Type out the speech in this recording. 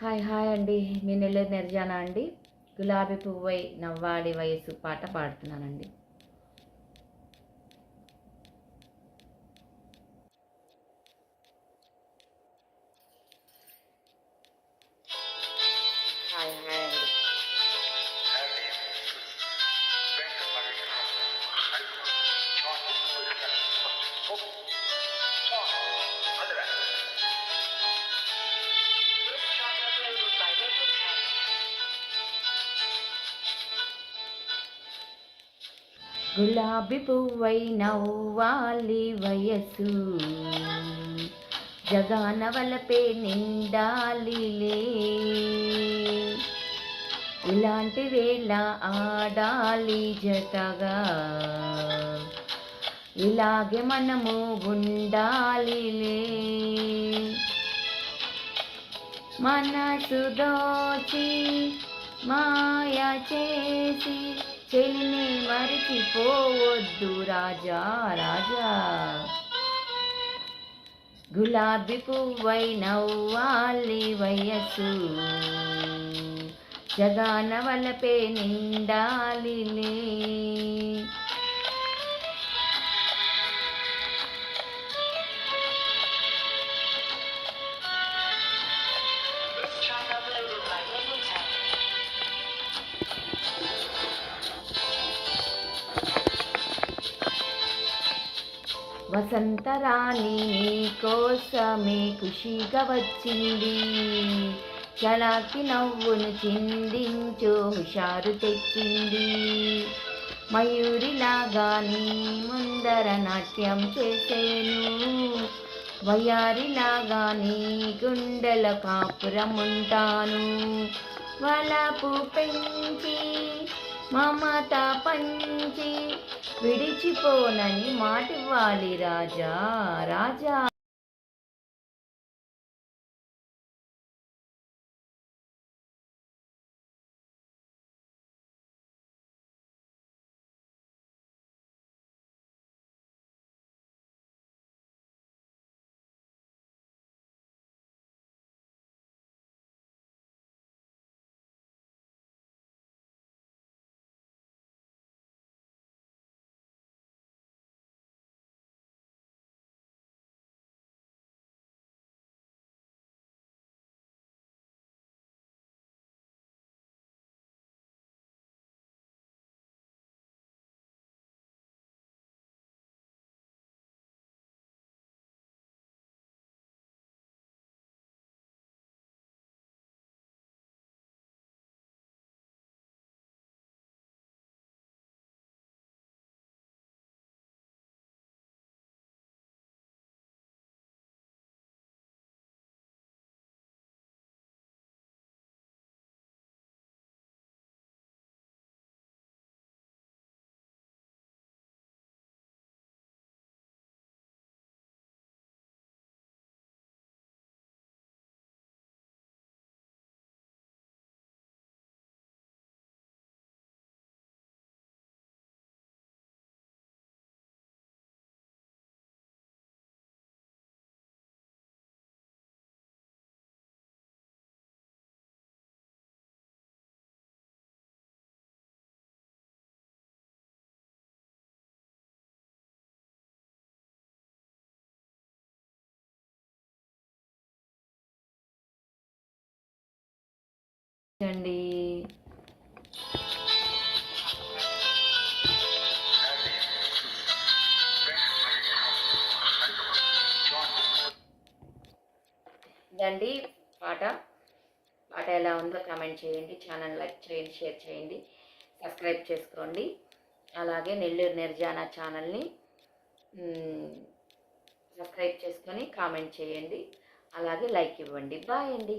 Hi hi అండి. మీ నెల్లూరు నిర్జానా అండి. గులాబీ పువ్వై నవ్వాలి వయసు పాట పాడుతున్నానండి. హాయ్ హాయ్ అండి. గులాబీ పువ్వై నవ్వాలి వయసు జగాన వలపే నిండాలిలే ఇలాంటి వేళ ఆడాలి జతగా. ఇలాగే మనము ఉండాలిలే మనసు దోచి మాయ చేసి చెలిని మరిచిపోవద్దు రాజా రాజా. గులాబీ పువ్వై నవ్వాలి వయస్సు. జగాన వలపే నిండాలిలే వసంతరాణి రాణి కోసమే ఖుషిగా వచ్చింది. చలాకి నవ్వును చిందించు హుషారు తెచ్చింది. మయూరిలాగా నీ ముందర నాట్యం చేసేను. వయారిలాగా నీ గుండెల కాపురం ఉంటాను వలపు పెంచి మమత పంచి విడిచిపోనని మాటివ్వాలి రాజా రాజా. అండి. ఇదండి పాట. పాట ఎలా ఉందో కామెంట్ చేయండి. ఛానల్ లైక్ చేయండి షేర్ చేయండి. సబ్స్క్రైబ్ చేసుకోండి. అలాగే నెల్లూరు నిర్జానా ఛానల్ని సబ్స్క్రైబ్ చేసుకొని కామెంట్ చేయండి. అలాగే లైక్ ఇవ్వండి. బాయ్ అండి.